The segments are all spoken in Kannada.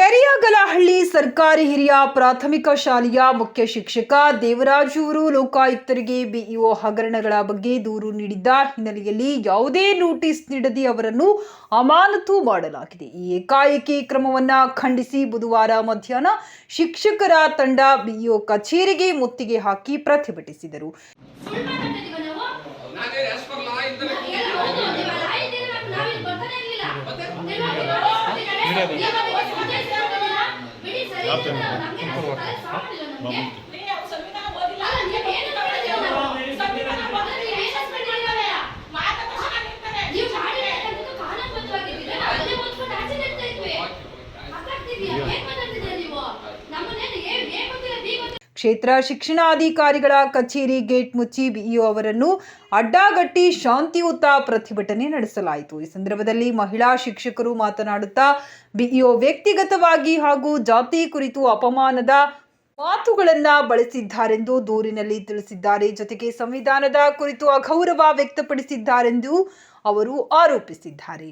ಕೆರೆಯಗಲಹಳ್ಳಿ ಸರ್ಕಾರಿ ಹಿರಿಯ ಪ್ರಾಥಮಿಕ ಶಾಲೆಯ ಮುಖ್ಯ ಶಿಕ್ಷಕ ದೇವರಾಜೂರು ಅವರು ಲೋಕಾಯುಕ್ತರಿಗೆ ಬಿಇಒ ಹಗರಣಗಳ ಬಗ್ಗೆ ದೂರು ನೀಡಿದ್ದ ಹಿನ್ನೆಲೆಯಲ್ಲಿ ಯಾವುದೇ ನೋಟಿಸ್ ನೀಡದೆ ಅವರನ್ನು ಅಮಾನತು ಮಾಡಲಾಗಿದೆ. ಈ ಏಕಾಏಕಿ ಕ್ರಮವನ್ನು ಖಂಡಿಸಿ ಬುಧವಾರ ಮಧ್ಯಾಹ್ನ ಶಿಕ್ಷಕರ ತಂಡ ಬಿಇಒ ಕಚೇರಿಗೆ ಮುತ್ತಿಗೆ ಹಾಕಿ ಪ್ರತಿಭಟಿಸಿದರು ಬಿಡಿ, ಸರಿ ಇದೆ, ನಮ್ಗೆ ಅಷ್ಟು ತಲೆ ಸಾಕಾಗಿಲ್ಲ ನಮ್ಗೆ. ಅಲ್ಲ, ನೀವು ಏನು ತಗೊಳ್ತೀರ ನಾವು? ಮೊದಲು ನೀವು ಏನು suspend ಮಾಡಿದ್ದಾರೆ? ನೀವು ಮಾಡಿರ್ತಕ್ಕಂಥದ್ದು ಕಾನೂನುಬದ್ಧವಾಗಿದ್ದೀರಾ? ನಾವು ಅದೇ ಓದ್ಕೊಂಡು ಆಚೆ ಬರ್ತಾ ಇದ್ವಿ. ಮಾತಾಡ್ತಿದೀಯ? ಏನ್ ಮಾತಾಡ್ತಿದ್ದೀರ ನೀವು? ನಮ್ಮನ್ನೇನು ಏನ್ ಏನ್ ಗೊತ್ತಿಲ್ಲ, ಬಿ ಗೊತ್ತಿಲ್ಲ ಕ್ಷೇತ್ರ ಶಿಕ್ಷಣಾಧಿಕಾರಿಗಳ ಕಚೇರಿ ಗೇಟ್ ಮುಚ್ಚಿ ಬಿಇಒ ಅವರನ್ನು ಅಡ್ಡಾಗಟ್ಟಿ ಶಾಂತಿಯುತ ಪ್ರತಿಭಟನೆ ನಡೆಸಲಾಯಿತು. ಈ ಸಂದರ್ಭದಲ್ಲಿ ಮಹಿಳಾ ಶಿಕ್ಷಕರು ಮಾತನಾಡುತ್ತಾ ಬಿಇಒ ವ್ಯಕ್ತಿಗತವಾಗಿ ಹಾಗೂ ಜಾತಿ ಕುರಿತು ಅಪಮಾನದ ಮಾತುಗಳನ್ನ ಬಳಸಿದ್ದಾರೆಂದು ದೂರಿನಲ್ಲಿ ತಿಳಿಸಿದ್ದಾರೆ. ಜೊತೆಗೆ ಸಂವಿಧಾನದ ಕುರಿತು ಅಗೌರವ ವ್ಯಕ್ತಪಡಿಸಿದ್ದಾರೆಂದು ಅವರು ಆರೋಪಿಸಿದ್ದಾರೆ.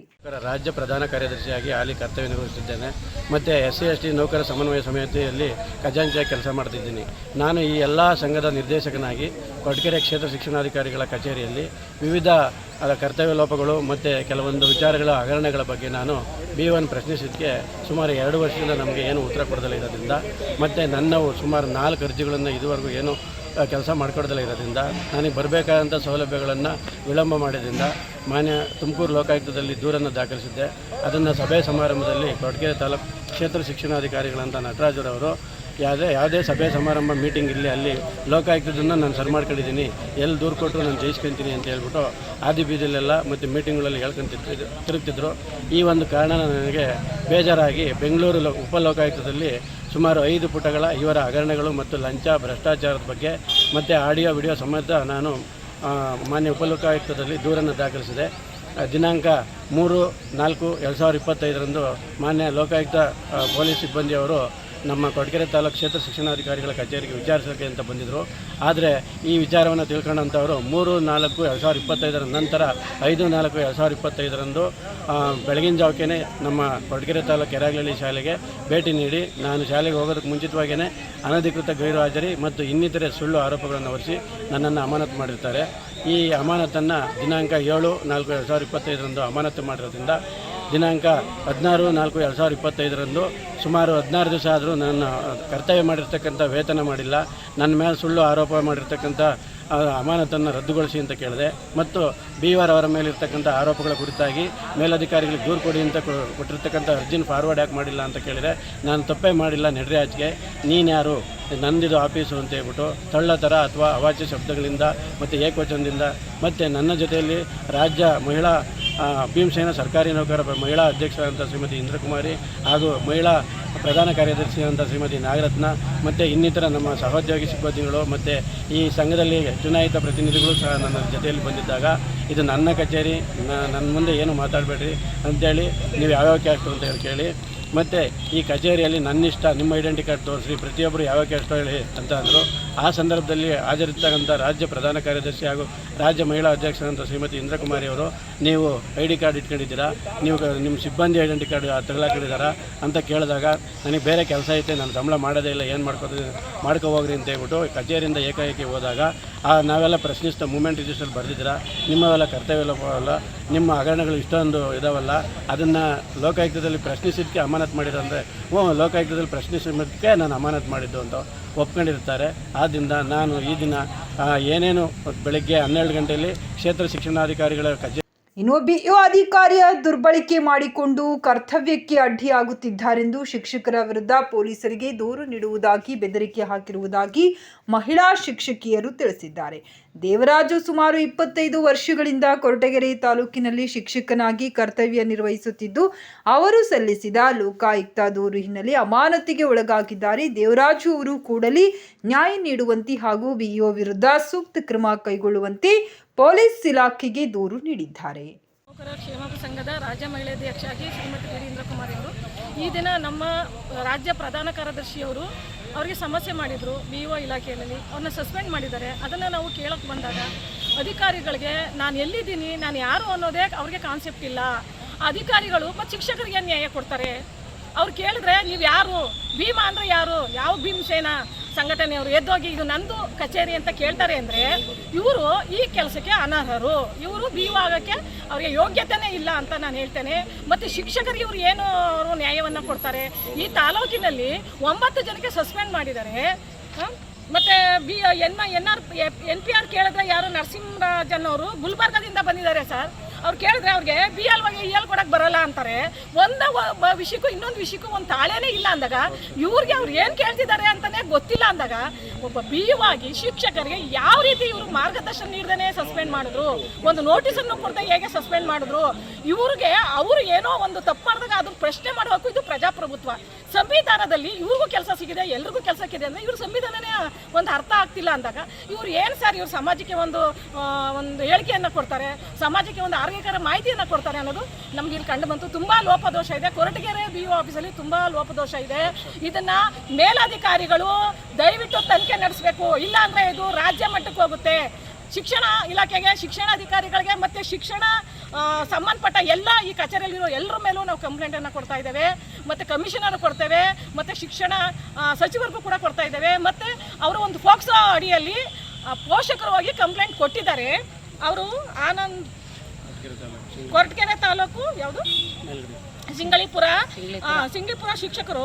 ರಾಜ್ಯ ಪ್ರಧಾನ ಕಾರ್ಯದರ್ಶಿಯಾಗಿ ಹಾಲಿ ಕರ್ತವ್ಯ ನಿರ್ವಹಿಸುತ್ತಿದ್ದೇನೆ. ಮತ್ತು ಎಸ್ ಸಿ ಎಸ್ ಟಿ ನೌಕರ ಸಮನ್ವಯ ಸಮಿತಿಯಲ್ಲಿ ಖಜಾಂಚಿಯಾಗಿ ಕೆಲಸ ಮಾಡ್ತಿದ್ದೀನಿ. ನಾನು ಈ ಎಲ್ಲ ಸಂಘದ ನಿರ್ದೇಶಕನಾಗಿ ಕೊರಟಗೆರೆ ಕ್ಷೇತ್ರ ಶಿಕ್ಷಣಾಧಿಕಾರಿಗಳ ಕಚೇರಿಯಲ್ಲಿ ವಿವಿಧ ಕರ್ತವ್ಯ ಲೋಪಗಳು ಮತ್ತು ಕೆಲವೊಂದು ವಿಚಾರಗಳ ಹಗರಣಗಳ ಬಗ್ಗೆ ನಾನು ಬಿ ಒನ್ ಪ್ರಶ್ನಿಸಿದ್ದಕ್ಕೆ ಸುಮಾರು ಎರಡು ವರ್ಷದಿಂದ ನಮಗೆ ಏನು ಉತ್ತರ ಕೊಡದಲ್ಲ ಇರೋದ್ರಿಂದ ಮತ್ತು ನನ್ನವು ಸುಮಾರು ನಾಲ್ಕು ಅರ್ಜಿಗಳನ್ನು ಇದುವರೆಗೂ ಏನು ಕೆಲಸ ಮಾಡಿಕೊಡದಲ್ಲ ಇರೋದ್ರಿಂದ. ನನಗೆ ಬರಬೇಕಾದಂಥ ಸೌಲಭ್ಯಗಳನ್ನು ವಿಳಂಬ ಮಾಡಿದ್ರಿಂದ ಮಾನ್ಯ ತುಮಕೂರು ಲೋಕಾಯುಕ್ತದಲ್ಲಿ ದೂರನ್ನು ದಾಖಲಿಸಿದ್ದೆ. ಅದನ್ನು ಸಭೆ ಸಮಾರಂಭದಲ್ಲಿ ಕೊರಟಗೆರೆ ತಾಲೂಕು ಕ್ಷೇತ್ರ ಶಿಕ್ಷಣಾಧಿಕಾರಿಗಳಂತ ನಟರಾಜರವರು ಯಾವುದೇ ಯಾವುದೇ ಸಭೆ ಸಮಾರಂಭ ಮೀಟಿಂಗ್ ಇಲ್ಲಿ ಅಲ್ಲಿ ಲೋಕಾಯುಕ್ತದನ್ನು ನಾನು ಸರ್ ಮಾಡ್ಕೊಂಡಿದ್ದೀನಿ. ಎಲ್ಲಿ ದೂರು ಕೊಟ್ಟರು ನಾನು ಜಯಿಸ್ಕೊಂತೀನಿ ಅಂತ ಹೇಳ್ಬಿಟ್ಟು ಆದಿ ಬೀದಿಲೆಲ್ಲ ಮತ್ತು ಮೀಟಿಂಗ್ಗಳಲ್ಲಿ ಹೇಳ್ಕೊಂತಿದ್ರು, ತಿರುಗ್ತಿದ್ರು. ಈ ಒಂದು ಕಾರಣ ನನಗೆ ಬೇಜಾರಾಗಿ ಬೆಂಗಳೂರು ಉಪ ಲೋಕಾಯುಕ್ತದಲ್ಲಿ ಸುಮಾರು ಐದು ಪುಟಗಳ ಇವರ ಹಗರಣಗಳು ಮತ್ತು ಲಂಚ, ಭ್ರಷ್ಟಾಚಾರದ ಬಗ್ಗೆ ಮತ್ತು ಆಡಿಯೋ, ವಿಡಿಯೋ ಸಮೇತ ನಾನು ಮಾನ್ಯ ಉಪಲೋಕಾಯುಕ್ತದಲ್ಲಿ ದೂರನ್ನು ದಾಖಲಿಸಿದೆ. ದಿನಾಂಕ ಮೂರು ನಾಲ್ಕು ಎರಡು ಸಾವಿರದ ಇಪ್ಪತ್ತೈದರಂದು ಮಾನ್ಯ ಲೋಕಾಯುಕ್ತ ಪೊಲೀಸ್ ಸಿಬ್ಬಂದಿಯವರು ನಮ್ಮ ಕೊಡಗೆರೆ ತಾಲೂಕು ಕ್ಷೇತ್ರ ಶಿಕ್ಷಣಾಧಿಕಾರಿಗಳ ಕಚೇರಿಗೆ ವಿಚಾರಿಸೋಕೆ ಅಂತ ಬಂದಿದ್ದರು ಆದರೆ ಈ ವಿಚಾರವನ್ನು ತಿಳ್ಕೊಂಡಂಥವರು ಮೂರು, ನಾಲ್ಕು, ಎರಡು ಸಾವಿರದ ಇಪ್ಪತ್ತೈದರ ನಂತರ ಐದು, ನಾಲ್ಕು, ಎರಡು ಸಾವಿರದ ಇಪ್ಪತ್ತೈದರಂದು ಬೆಳಗಿನ ಜಾವಕ್ಕೇ ನಮ್ಮ ಕೊಡಗೆರೆ ತಾಲೂಕು ಕೆರಾಗಲಹಳ್ಳಿ ಶಾಲೆಗೆ ಭೇಟಿ ನೀಡಿ ನಾನು ಶಾಲೆಗೆ ಹೋಗೋದಕ್ಕೆ ಮುಂಚಿತವಾಗಿಯೇ ಅನಧಿಕೃತ ಗೈರು ಹಾಜರಿ ಮತ್ತು ಇನ್ನಿತರೆ ಸುಳ್ಳು ಆರೋಪಗಳನ್ನು ಹೊರಿಸಿ ನನ್ನನ್ನು ಅಮಾನತು ಮಾಡಿರ್ತಾರೆ. ಈ ಅಮಾನತನ್ನು ದಿನಾಂಕ ಏಳು, ನಾಲ್ಕು, ಎರಡು ಸಾವಿರದ ಇಪ್ಪತ್ತೈದರಂದು ಅಮಾನತು ಮಾಡಿರೋದ್ರಿಂದ ದಿನಾಂಕ ಹದಿನಾರು ನಾಲ್ಕು ಎರಡು ಸಾವಿರದ ಇಪ್ಪತ್ತೈದರಂದು ಸುಮಾರು ಹದಿನಾರು ದಿವಸ ಆದರೂ ನನ್ನ ಕರ್ತವ್ಯ ಮಾಡಿರ್ತಕ್ಕಂಥ ವೇತನ ಮಾಡಿಲ್ಲ. ನನ್ನ ಮೇಲೆ ಸುಳ್ಳು ಆರೋಪ ಮಾಡಿರ್ತಕ್ಕಂಥ ಅಮಾನತನ್ನು ರದ್ದುಗೊಳಿಸಿ ಅಂತ ಕೇಳಿದೆ. ಮತ್ತು ಬಿ ಆರ್ ಅವರ ಮೇಲಿರ್ತಕ್ಕಂಥ ಆರೋಪಗಳ ಕುರಿತಾಗಿ ಮೇಲಧಿಕಾರಿಗಳಿಗೆ ದೂರು ಕೊಡಿ ಅಂತ ಕೊಟ್ಟಿರ್ತಕ್ಕಂಥ ಅರ್ಜಿನ ಫಾರ್ವರ್ಡ್ ಯಾಕೆ ಮಾಡಿಲ್ಲ ಅಂತ ಕೇಳಿದೆ. ನಾನು ತಪ್ಪೇ ಮಾಡಿಲ್ಲ ನೆಡ್ರಿ ಆಚೆಗೆ ನೀನು ಯಾರು? ನಂದಿದು ಆಫೀಸು ಅಂತ ಹೇಳ್ಬಿಟ್ಟು ತಳ್ಳ ಥರ ಅಥವಾ ಅವಾಚ್ಯ ಶಬ್ದಗಳಿಂದ ಮತ್ತು ಏಕವಚನದಿಂದ ಮತ್ತು ನನ್ನ ಜೊತೆಯಲ್ಲಿ ರಾಜ್ಯ ಮಹಿಳಾ ಭೀಮಸೇನ ಸರ್ಕಾರಿ ನೌಕರ ಮಹಿಳಾ ಅಧ್ಯಕ್ಷರಾದಂಥ ಶ್ರೀಮತಿ ಇಂದ್ರಕುಮಾರಿ ಹಾಗೂ ಮಹಿಳಾ ಪ್ರಧಾನ ಕಾರ್ಯದರ್ಶಿ ಅಂತ ಶ್ರೀಮತಿ ನಾಗರತ್ನ ಮತ್ತು ಇನ್ನಿತರ ನಮ್ಮ ಸಹೋದ್ಯೋಗಿ ಸಿಬ್ಬಂದಿಗಳು ಮತ್ತು ಈ ಸಂಘದಲ್ಲಿ ಚುನಾಯಿತ ಪ್ರತಿನಿಧಿಗಳು ಸಹ ನನ್ನ ಜೊತೆಯಲ್ಲಿ ಬಂದಿದ್ದಾಗ, ಇದು ನನ್ನ ಕಚೇರಿ ನನ್ನ ಮುಂದೆ ಏನು ಮಾತಾಡಬೇಡ್ರಿ ಅಂತೇಳಿ ನೀವು ಯಾವ್ಯಾವ ಕ್ಯಾಸ್ಟು ಅಂತ ಹೇಳಿ ಕೇಳಿ. ಮತ್ತು ಈ ಕಚೇರಿಯಲ್ಲಿ ನನ್ನಿಷ್ಟ ನಿಮ್ಮ ಐಡೆಂಟಿ ಕಾರ್ಡ್ ತೋರಿಸಿ ಪ್ರತಿಯೊಬ್ಬರು ಯಾವ ಕ್ಯಾಸ್ಟು ಹೇಳಿ ಅಂತ ಅಂದರು. ಆ ಸಂದರ್ಭದಲ್ಲಿ ಹಾಜರಿರ್ತಕ್ಕಂಥ ರಾಜ್ಯ ಪ್ರಧಾನ ಕಾರ್ಯದರ್ಶಿ ಹಾಗೂ ರಾಜ್ಯ ಮಹಿಳಾ ಅಧ್ಯಕ್ಷರಂತ ಶ್ರೀಮತಿ ಇಂದ್ರಕುಮಾರಿ ಅವರು, ನೀವು ಐ ಡಿ ಕಾರ್ಡ್ ಇಟ್ಕೊಂಡಿದ್ದೀರಾ? ನೀವು ನಿಮ್ಮ ಸಿಬ್ಬಂದಿ ಐಡೆಂಟಿ ಕಾರ್ಡ್ ತಗೊಳಕಿದ್ದಾರಾ ಅಂತ ಕೇಳಿದಾಗ, ನನಗೆ ಬೇರೆ ಕೆಲಸ ಐತೆ, ನಾನು ಸಂಬಳ ಮಾಡೋದೇ ಇಲ್ಲ, ಏನು ಮಾಡ್ಕೋ ಮಾಡ್ಕೊ ಹೋಗ್ರಿ ಅಂತ ಹೇಳ್ಬಿಟ್ಟು ಕಚೇರಿಯಿಂದ ಏಕಾಏಕಿ ಹೋದಾಗ, ಆ ನಾವೆಲ್ಲ ಪ್ರಶ್ನಿಸ್ತಾ ಮೂಮೆಂಟ್ ರಿಜಿಸ್ಟರ್ ಬರೆದಿದ್ದೀರಾ? ನಿಮ್ಮವೆಲ್ಲ ಕರ್ತವ್ಯ ಲೋಪವಲ್ಲ ನಿಮ್ಮ ಹಗರಣಗಳು ಇಷ್ಟೊಂದು ಇದಾವಲ್ಲ, ಅದನ್ನು ಲೋಕಾಯುಕ್ತದಲ್ಲಿ ಪ್ರಶ್ನಿಸಿದ್ದಕ್ಕೆ ಅಮಾನತ್ ಮಾಡಿದ್ರೆ ಓ ಲೋಕಾಯುಕ್ತದಲ್ಲಿ ಪ್ರಶ್ನಿಸಿದ್ದಕ್ಕೆ ನಾನು ಅಮಾನತ್ ಮಾಡಿದ್ದು ಅಂತ ಒಪ್ಕೊಂಡಿರ್ತಾರೆ. ಆದ್ದರಿಂದ ನಾನು ಈ ದಿನ ಏನೇನು ಬೆಳಗ್ಗೆ ಹನ್ನೆರಡು ಗಂಟೆಯಲ್ಲಿ ಕ್ಷೇತ್ರ ಶಿಕ್ಷಣಾಧಿಕಾರಿಗಳ ಕಚೇರಿ ಇನ್ನು ಬಿಇಒ ಅಧಿಕಾರಿಯ ದುರ್ಬಳಕೆ ಮಾಡಿಕೊಂಡು ಕರ್ತವ್ಯಕ್ಕೆ ಅಡ್ಡಿಯಾಗುತ್ತಿದ್ದಾರೆಂದು ಶಿಕ್ಷಕರ ವಿರುದ್ಧ ಪೊಲೀಸರಿಗೆ ದೂರು ನೀಡುವುದಾಗಿ ಬೆದರಿಕೆ ಹಾಕಿರುವುದಾಗಿ ಮಹಿಳಾ ಶಿಕ್ಷಕಿಯರು ತಿಳಿಸಿದ್ದಾರೆ. ದೇವರಾಜು ಸುಮಾರು ಇಪ್ಪತ್ತೈದು ವರ್ಷಗಳಿಂದ ಕೊರಟಗೆರೆ ತಾಲೂಕಿನಲ್ಲಿ ಶಿಕ್ಷಕನಾಗಿ ಕರ್ತವ್ಯ ನಿರ್ವಹಿಸುತ್ತಿದ್ದು, ಅವರು ಸಲ್ಲಿಸಿದ ಲೋಕಾಯುಕ್ತ ದೂರು ಹಿನ್ನೆಲೆ ಅಮಾನತಿಗೆ ಒಳಗಾಗಿದ್ದಾರೆ. ದೇವರಾಜು ಅವರು ಕೂಡಲೇ ನ್ಯಾಯ ನೀಡುವಂತೆ ಹಾಗೂ ಬಿಇಒ ವಿರುದ್ಧ ಸೂಕ್ತ ಕ್ರಮ ಕೈಗೊಳ್ಳುವಂತೆ ಪೊಲೀಸ್ ಇಲಾಖೆಗೆ ದೂರು ನೀಡಿದ್ದಾರೆ. ನೌಕರ ಕ್ಷೇಮ ಸಂಘದ ರಾಜ್ಯ ಮಹಿಳಾಧ್ಯಕ್ಷರಾಗಿ ಶ್ರೀಮತಿ ವೀರೇಂದ್ರ ಕುಮಾರ್ ಅವರು ಈ ದಿನ ನಮ್ಮ ರಾಜ್ಯ ಪ್ರಧಾನ ಕಾರ್ಯದರ್ಶಿಯವರು ಅವರಿಗೆ ಸಮಸ್ಯೆ ಮಾಡಿದರು ಬಿ ಒ ಇಲಾಖೆಯಲ್ಲಿ. ಅವ್ರನ್ನ ಸಸ್ಪೆಂಡ್ ಮಾಡಿದ್ದಾರೆ. ಅದನ್ನು ನಾವು ಕೇಳಕ್ಕೆ ಬಂದಾಗ ಅಧಿಕಾರಿಗಳಿಗೆ ನಾನು ಎಲ್ಲಿದ್ದೀನಿ? ನಾನು ಯಾರು ಅನ್ನೋದೇ ಅವ್ರಿಗೆ ಕಾನ್ಸೆಪ್ಟ್ ಇಲ್ಲ. ಅಧಿಕಾರಿಗಳು ಮತ್ತು ಶಿಕ್ಷಕರಿಗೆ ನ್ಯಾಯ ಕೊಡ್ತಾರೆ? ಅವ್ರು ಕೇಳಿದ್ರೆ ನೀವು ಯಾರು? ಭೀಮಾ ಅಂದ್ರೆ ಯಾರು? ಯಾವ ಭೀಮಸೇನ ಸಂಘಟನೆಯವರು ಎದ್ದೋಗಿ ಇದು ನಂದು ಕಚೇರಿ ಅಂತ ಕೇಳ್ತಾರೆ ಅಂದರೆ ಇವರು ಈ ಕೆಲಸಕ್ಕೆ ಅನರ್ಹರು. ಇವರು ಬಿ ಆಗಕ್ಕೆ ಅವರಿಗೆ ಯೋಗ್ಯತೆನೇ ಇಲ್ಲ ಅಂತ ನಾನು ಹೇಳ್ತೇನೆ. ಮತ್ತು ಶಿಕ್ಷಕರಿಗೆ ಇವರು ಏನು ಅವರು ನ್ಯಾಯವನ್ನು ಕೊಡ್ತಾರೆ? ಈ ತಾಲೂಕಿನಲ್ಲಿ ಒಂಬತ್ತು ಜನಕ್ಕೆ ಸಸ್ಪೆಂಡ್ ಮಾಡಿದ್ದಾರೆ. ಮತ್ತೆ B, N N R N P R ಕೇಳಿದ್ರೆ ಯಾರು ನರಸಿಂಹರಾಜನ್ ಅವರು ಗುಲ್ಬರ್ಗದಿಂದ ಬಂದಿದ್ದಾರೆ ಸರ್. ಅವ್ರು ಕೇಳಿದ್ರೆ ಅವ್ರಿಗೆ ಬಿ ಎಲ್ ಎಲ್ ಕೊಡಕ್ಕೆ ಬರಲ್ಲ? ಅಂತಾರೆ. ಒಂದು ವಿಷಯಕ್ಕೂ ಇನ್ನೊಂದು ವಿಷಯಕ್ಕೂ ಒಂದು ತಾಳೆನೇ ಇಲ್ಲ ಅಂದಾಗ ಇವ್ರಿಗೆ ಅವ್ರು ಏನು ಕೇಳ್ತಿದ್ದಾರೆ ಅಂತಾನೆ ಗೊತ್ತಿಲ್ಲ ಅಂದಾಗ ಒಬ್ಬ ಬಿ ಆಗಿ ಶಿಕ್ಷಕರಿಗೆ ಯಾವ ರೀತಿ ಇವರು ಮಾರ್ಗದರ್ಶನ ನೀಡದೇ ಸಸ್ಪೆಂಡ್ ಮಾಡಿದ್ರು, ಒಂದು ನೋಟಿಸನ್ನು ಕೊಡ್ತಾ ಹೇಗೆ ಸಸ್ಪೆಂಡ್ ಮಾಡಿದ್ರು, ಇವ್ರಿಗೆ ಅವರು ಏನೋ ಒಂದು ತಪ್ಪು ಅದನ್ನು ಪ್ರಶ್ನೆ ಮಾಡಬೇಕು, ಇದು ಪ್ರಜಾಪ್ರಭುತ್ವ. ಸಂವಿಧಾನದಲ್ಲಿ ಇವ್ರಿಗೂ ಕೆಲಸ ಸಿಗಿದೆ ಎಲ್ರಿಗೂ ಕೆಲಸ ಸಿಗಿದೆ ಅಂದರೆ ಇವ್ರ ಸಂವಿಧಾನನೇ ಒಂದು ಅರ್ಥ ಆಗ್ತಿಲ್ಲ ಅಂದಾಗ ಇವ್ರು ಏನು ಸರ್ ಇವ್ರು ಸಮಾಜಕ್ಕೆ ಒಂದು ಒಂದು ಹೇಳಿಕೆಯನ್ನು ಕೊಡ್ತಾರೆ, ಸಮಾಜಕ್ಕೆ ಒಂದು ಆರೋಗ್ಯಕರ ಮಾಹಿತಿಯನ್ನು ಕೊಡ್ತಾರೆ ಅನ್ನೋದು ನಮ್ಗೆ ಇಲ್ಲಿ ಕಂಡು ಬಂತು. ತುಂಬ ಲೋಪದೋಷ ಇದೆ. ಕೊರಟಗೆರೆ ಬಿ ಒ ಆಫೀಸಲ್ಲಿ ತುಂಬ ಲೋಪದೋಷ ಇದೆ. ಇದನ್ನ ಮೇಲಾಧಿಕಾರಿಗಳು ದಯವಿಟ್ಟು ತನಿಖೆ ನಡೆಸಬೇಕು. ಇಲ್ಲ ಅಂದರೆ ಇದು ರಾಜ್ಯ ಮಟ್ಟಕ್ಕೆ ಹೋಗುತ್ತೆ. ಶಿಕ್ಷಣ ಇಲಾಖೆಗೆ ಶಿಕ್ಷಣಾಧಿಕಾರಿಗಳಿಗೆ ಮತ್ತು ಶಿಕ್ಷಣ ಸಂಬಂಧಪಟ್ಟ ಎಲ್ಲ ಈ ಕಚೇರಿಯಲ್ಲಿರೋ ಎಲ್ಲರ ಮೇಲೂ ನಾವು ಕಂಪ್ಲೇಂಟನ್ನು ಕೊಡ್ತಾ ಇದ್ದೇವೆ. ಮತ್ತು ಕಮಿಷನರ್ ಕೊಡ್ತೇವೆ. ಮತ್ತು ಶಿಕ್ಷಣ ಸಚಿವರಿಗೂ ಕೂಡ ಕೊಡ್ತಾ ಇದ್ದೇವೆ. ಮತ್ತು ಅವರು ಒಂದು ಫೋಕ್ಸೋ ಅಡಿಯಲ್ಲಿ ಪೋಷಕರು ಹೋಗಿ ಕಂಪ್ಲೇಂಟ್ ಕೊಟ್ಟಿದ್ದಾರೆ. ಅವರು ಆನಂದ್ ಕೊರಟಗೆರೆ ತಾಲೂಕು ಯಾವುದು? ಸಿಂಗಳಿಪುರ ಆ, ಸಿಂಗಳಿಪುರ ಶಿಕ್ಷಕರು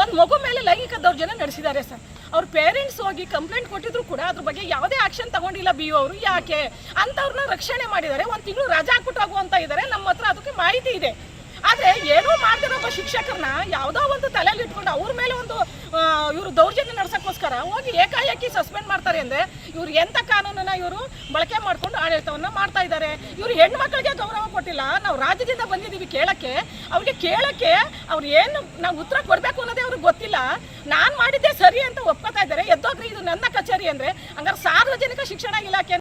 ಒಂದು ಮಗು ಮೇಲೆ ಲೈಂಗಿಕ ದೌರ್ಜನ್ಯ ನಡೆಸಿದ್ದಾರೆ ಸರ್. ಅವ್ರ ಪೇರೆಂಟ್ಸ್ ಹೋಗಿ ಕಂಪ್ಲೇಂಟ್ ಕೊಟ್ಟಿದ್ರು ಕೂಡ ಅದ್ರ ಬಗ್ಗೆ ಯಾವುದೇ ಆಕ್ಷನ್ ತಗೊಂಡಿಲ್ಲ ಬಿ ಅವರು ಯಾಕೆ? ಅಂಥವ್ರನ್ನ ರಕ್ಷಣೆ ಮಾಡಿದ್ದಾರೆ. ಒಂದು ತಿಂಗಳು ರಜಾ ಹಾಕ್ಬಿಟ್ಟು ಹೋಗುವಂತ ಇದ್ದಾರೆ ನಮ್ಮ ಹತ್ರ ಅದಕ್ಕೆ ಮಾಹಿತಿ ಇದೆ. ಆದರೆ ಏನೋ ಮಾಡ್ತಿರೋ ಒಬ್ಬ ಶಿಕ್ಷಕರನ್ನ ಯಾವುದೋ ಒಂದು ತಲೆಯಲ್ಲಿ ಇಟ್ಕೊಂಡು ಅವ್ರ ಮೇಲೆ ಒಂದು ಇವರು ದೌರ್ಜನ್ಯ ನಡೆಸೋಕ್ಕೋಸ್ಕರ ಹೋಗಿ ಏಕಾಏಕಿ ಸಸ್ಪೆಂಡ್ ಮಾಡ್ತಾರೆ ಅಂದರೆ ಇವ್ರು ಎಂಥ ಕಾನೂನನ್ನ ಇವರು ಬಳಕೆ ಮಾಡ್ಕೊಂಡು ಆಡಳಿತವನ್ನು ಮಾಡ್ತಾ ಇದ್ದಾರೆ. ಇವರು ಹೆಣ್ಮಕ್ಳಿಗೆ ಗೌರವ ಕೊಟ್ಟಿಲ್ಲ. ನಾವು ರಾಜ್ಯದಿಂದ ಬಂದಿದ್ದೀವಿ ಕೇಳಕ್ಕೆ. ಅವ್ರಿಗೆ ಕೇಳಕ್ಕೆ ಅವ್ರು ಏನು ನಾವು ಉತ್ತರ ಕೊಡಬೇಕು ಅನ್ನೋದೇ ಅವ್ರಿಗೆ ಗೊತ್ತಿಲ್ಲ. ನಾನು ಮಾಡಿದ್ದೆ ಸರಿ ಅಂತ ಒಪ್ಕೋತಾ ಇದ್ದಾರೆ. ಎದ್ದೋಗ್ರಿ ಇದು ನನ್ನ ಕಚೇರಿ ಅಂದರೆ. ಹಂಗಾರೆ ಸಾರ್ವಜನಿಕ ಶಿಕ್ಷಣ ಇಲಾಖೆ